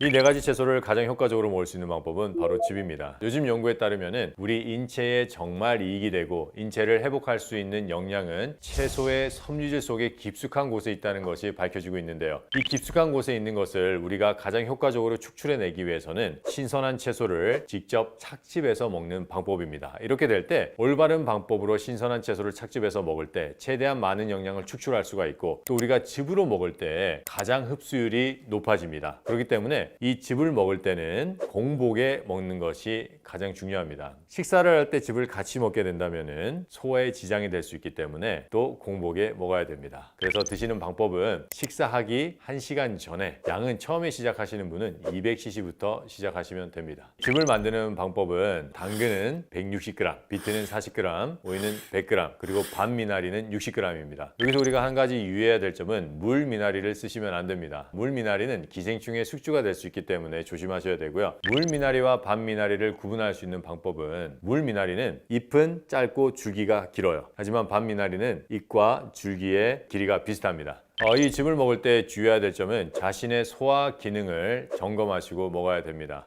이 네 가지 채소를 가장 효과적으로 먹을 수 있는 방법은 바로 즙입니다. 요즘 연구에 따르면 우리 인체에 정말 이익이 되고 인체를 회복할 수 있는 영양은 채소의 섬유질 속에 깊숙한 곳에 있다는 것이 밝혀지고 있는데요. 이 깊숙한 곳에 있는 것을 우리가 가장 효과적으로 축출해내기 위해서는 신선한 채소를 직접 착즙해서 먹는 방법입니다. 이렇게 될 때 올바른 방법으로 신선한 채소를 착즙해서 먹을 때 최대한 많은 영양을 축출할 수가 있고 또 우리가 즙으로 먹을 때 가장 흡수율이 높아집니다. 그렇기 때문에 이 즙을 먹을 때는 공복에 먹는 것이 가장 중요합니다. 식사를 할 때 즙을 같이 먹게 된다면 소화에 지장이 될 수 있기 때문에 또 공복에 먹어야 됩니다. 그래서 드시는 방법은 식사하기 1시간 전에 양은 처음에 시작하시는 분은 200cc부터 시작하시면 됩니다. 즙을 만드는 방법은 당근은 160g, 비트는 40g, 오이는 100g, 그리고 반 미나리는 60g입니다. 여기서 우리가 한 가지 유의해야 될 점은 물 미나리를 쓰시면 안 됩니다. 물 미나리는 기생충의 숙주가 될 수 있기 때문에 조심하셔야 되고요. 물 미나리와 반 미나리를 구분할 수 있는 방법은 물 미나리는 잎은 짧고 줄기가 길어요. 하지만 반 미나리는 잎과 줄기의 길이가 비슷합니다. 어, 이 즙을 먹을 때 주의해야 될 점은 자신의 소화 기능을 점검하시고 먹어야 됩니다.